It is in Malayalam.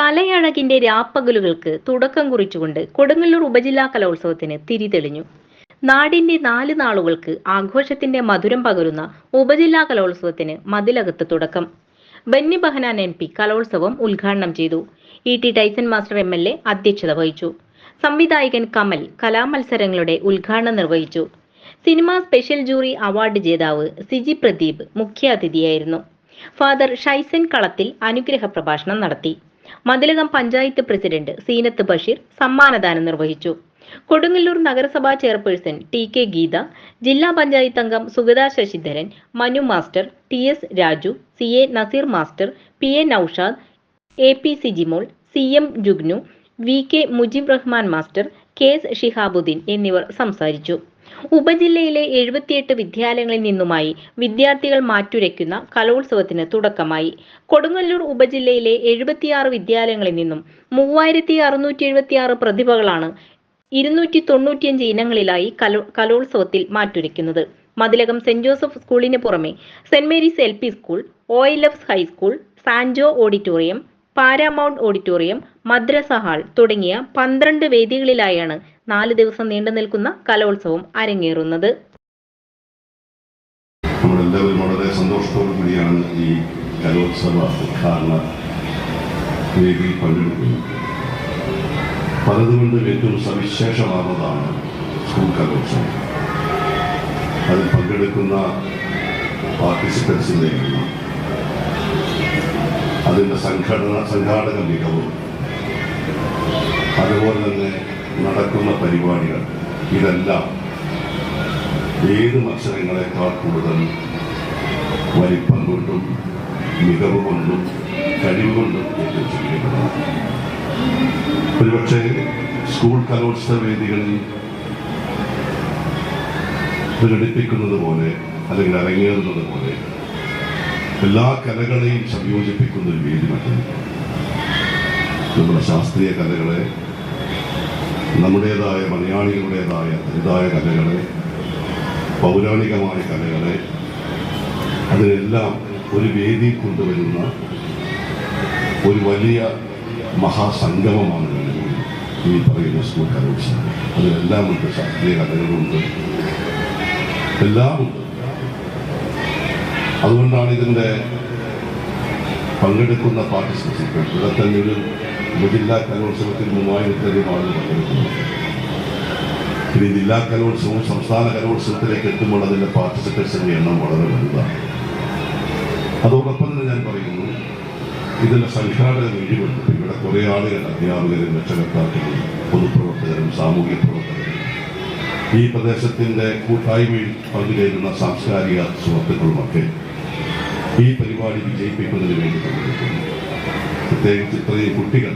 കലയഴകിന്റെ രാപ്പകലുകൾക്ക് തുടക്കം കുറിച്ചുകൊണ്ട് കൊടുങ്ങല്ലൂർ ഉപജില്ലാ കലോത്സവത്തിന് തിരിതെളിഞ്ഞു. നാടിന്റെ നാല് നാളുകൾക്ക് ആഘോഷത്തിന്റെ മധുരം പകരുന്ന ഉപജില്ലാ കലോത്സവത്തിന് മതിലകത്ത് തുടക്കം. ബന്നി ബഹനാൻ എം പി കലോത്സവം ഉദ്ഘാടനം ചെയ്തു. E T Tyson master M L A അധ്യക്ഷത വഹിച്ചു. സംവിധായകൻ കമൽ കലാമത്സരങ്ങളുടെ ഉദ്ഘാടനം നിർവഹിച്ചു. സിനിമ സ്പെഷ്യൽ ജൂറി അവാർഡ് ജേതാവ് സിജി പ്രദീപ് മുഖ്യാതിഥിയായിരുന്നു. ഫാദർ ഷൈസൻ കളത്തിൽ അനുഗ്രഹ പ്രഭാഷണം നടത്തി. മതിലകം പഞ്ചായത്ത് പ്രസിഡന്റ് സീനത്ത് ബഷീർ സമ്മാനദാനം നിർവഹിച്ചു. കൊടുങ്ങല്ലൂർ നഗരസഭാ ചെയർപേഴ്സൺ ടി കെ ഗീത ജില്ലാ പഞ്ചായത്ത് അംഗം Sugatha Sasidharan Manu master T S Raju C A Nazeer master P A Noushad A P Sijimol C M Jugnu V K Mujeeb Rahman master K S Shihabuddin എന്നിവർ സംസാരിച്ചു. ഉപജില്ലയിലെ എഴുപത്തിയെട്ട് വിദ്യാലയങ്ങളിൽ നിന്നുമായി വിദ്യാർത്ഥികൾ മാറ്റുരയ്ക്കുന്ന കലോത്സവത്തിന് തുടക്കമായി. കൊടുങ്ങല്ലൂർ ഉപജില്ലയിലെ എഴുപത്തിയാറ് വിദ്യാലയങ്ങളിൽ നിന്നും മൂവായിരത്തി അറുന്നൂറ്റി എഴുപത്തിയാറ് പ്രതിഭകളാണ് ഇരുന്നൂറ്റി തൊണ്ണൂറ്റിയഞ്ച് ഇനങ്ങളിലായി കലോ കലോത്സവത്തിൽ മാറ്റുരയ്ക്കുന്നത്. മതിലകം സെന്റ് ജോസഫ് സ്കൂളിന് പുറമെ saint Mary's L P school O L F high school Sanjo auditorium Paramount auditorium madrasa hall തുടങ്ങിയ പന്ത്രണ്ട് വേദികളിലായാണ് നാല് ദിവസം നീണ്ടു നിൽക്കുന്ന കലോത്സവം അരങ്ങേറുന്നത്. നമ്മളെല്ലാവരും വളരെ സന്തോഷത്തോടു കൂടിയാണ് ഈ കലോത്സവ ഉദ്ഘാടന വേദിയിൽ പങ്കെടുക്കുന്നത്. പലതുകൊണ്ടും ഏറ്റവും സവിശേഷമാർന്നതാണ് സ്കൂൾ കലോത്സവം. അതിൽ പങ്കെടുക്കുന്ന പാർട്ടിസിപ്പൻസിന്റെ അതിന്റെ സംഘടന സംഘാടക മികവും. അതുപോലെ തന്നെ നടക്കുന്ന പരിപാടികൾ ഇതെല്ലാം ഏത് മത്സരങ്ങളെക്കാൾ കൂടുതൽ വലിപ്പം കൊണ്ടും മികവ് കൊണ്ടും കഴിവ് കൊണ്ടും ഒരുപക്ഷെ സ്കൂൾ കലോത്സവ വേദികളിൽ പ്രകടിപ്പിക്കുന്നത് പോലെ അല്ലെങ്കിൽ അരങ്ങേറുന്നത് പോലെ എല്ലാ കലകളെയും സംയോജിപ്പിക്കുന്ന ഒരു വേദി മറ്റൊന്നും. നമ്മുടെ ശാസ്ത്രീയ കലകളെ നമ്മുടേതായ മലയാളികളുടേതായ തനതായ കലകളെ പൗരാണികമായ കലകളെ അതിനെല്ലാം ഒരു വേദിയിൽ കൊണ്ടുവരുന്ന ഒരു വലിയ മഹാസംഗമമാണ് ഈ പറയുന്ന സ്കൂൾ കലോത്സവം. അതിലെല്ലാം ഉണ്ട് ശാസ്ത്രീയ കലകളുണ്ട്. എല്ലാം ഉണ്ട് അതുകൊണ്ടാണ് ഇതിന്റെ പങ്കെടുക്കുന്ന പാർട്ടിസിപ്പേഷൻ ഇവിടെ തന്നെ ഒരു ഉപജില്ലാ കലോത്സവത്തിൽ മൂവായിരത്തിലധികം ആളുകൾ പങ്കെടുക്കുന്നു. ഇനി ജില്ലാ കലോത്സവവും സംസ്ഥാന കലോത്സവത്തിലേക്ക് എത്തുമ്പോൾ അതിന്റെ പാർട്ടിസിപ്പേഷന്റെ എണ്ണം വളരെ വലുതാണ്. അതോടൊപ്പം തന്നെ ഞാൻ പറയുന്നു ഇതിന്റെ സംഘാടക കഴിവുണ്ട് ഇവിടെ കുറേ ആളുകൾ അധ്യാപകരും രക്ഷകർത്താക്കളും പൊതുപ്രവർത്തകരും സാമൂഹ്യ പ്രവർത്തകരും ഈ പ്രദേശത്തിന്റെ കൂട്ടായ്മയിൽ പങ്കുചേരുന്ന സാംസ്കാരിക സുഹൃത്തുക്കളുമൊക്കെ ഈ പരിപാടി വിജയിപ്പിക്കുന്നതിന് വേണ്ടി പ്രത്യേകിച്ച് ഇത്രയും കുട്ടികൾ